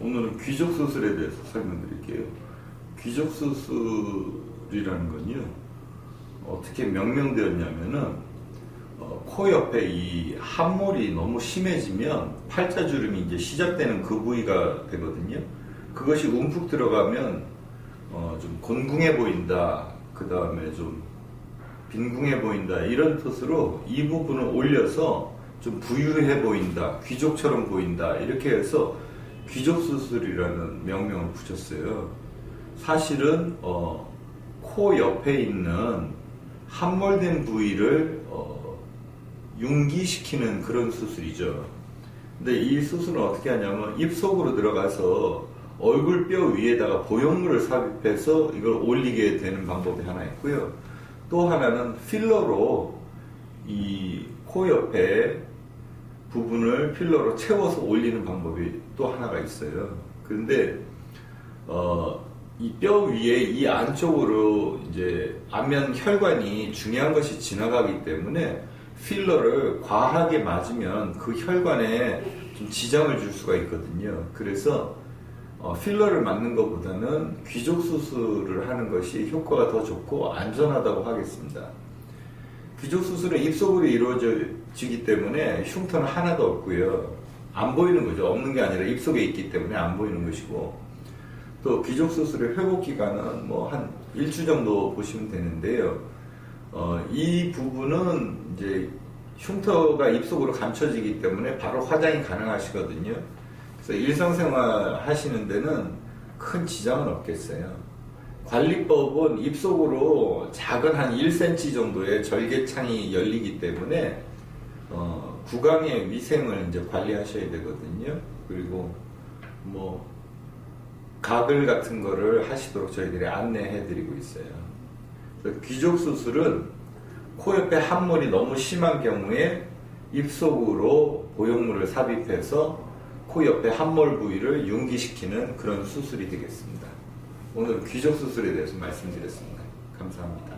오늘은 귀족 수술에 대해서 설명드릴게요. 귀족 수술이라는 건요, 어떻게 명명되었냐면은, 어, 코 옆에 이 함몰이 너무 심해지면 팔자주름이 이제 시작되는 그 부위가 되거든요. 그것이 움푹 들어가면 어, 좀 곤궁해 보인다. 그 다음에 좀 빈궁해 보인다. 이런 뜻으로 이 부분을 올려서 좀 부유해 보인다. 귀족처럼 보인다. 이렇게 해서 귀족 수술이라는 명명을 붙였어요. 사실은 어, 코 옆에 있는 함몰된 부위를 어, 융기시키는 그런 수술이죠. 근데 이 수술은 어떻게 하냐면 입 속으로 들어가서 얼굴 뼈 위에다가 보형물을 삽입해서 이걸 올리게 되는 방법이 하나 있고요. 또 하나는 필러로 이 코 옆에 부분을 필러로 채워서 올리는 방법이 또 하나가 있어요. 그런데 어, 이 뼈 위에 이 안쪽으로 이제 안면 혈관이 중요한 것이 지나가기 때문에 필러를 과하게 맞으면 그 혈관에 좀 지장을 줄 수가 있거든요. 그래서 어, 필러를 맞는 것보다는 귀족 수술을 하는 것이 효과가 더 좋고 안전하다고 하겠습니다. 귀족 수술은 입속으로 이루어지기 때문에 흉터는 하나도 없고요. 안 보이는 거죠. 없는 게 아니라 입속에 있기 때문에 안 보이는 것이고 또 귀족 수술의 회복 기간은 뭐 한 일주 정도 보시면 되는데요. 어, 이 부분은 이제 흉터가 입속으로 감춰지기 때문에 바로 화장이 가능하시거든요. 그래서 일상생활 하시는 데는 큰 지장은 없겠어요. 관리법은 입속으로 작은 한 1cm 정도의 절개창이 열리기 때문에 어, 구강의 위생을 이제 관리하셔야 되거든요. 그리고 뭐 가글 같은 거를 하시도록 저희들이 안내해 드리고 있어요. 귀족 수술은 코 옆에 함몰이 너무 심한 경우에 입속으로 보형물을 삽입해서 코 옆에 함몰 부위를 융기시키는 그런 수술이 되겠습니다. 오늘 귀족 수술에 대해서 말씀드렸습니다. 감사합니다.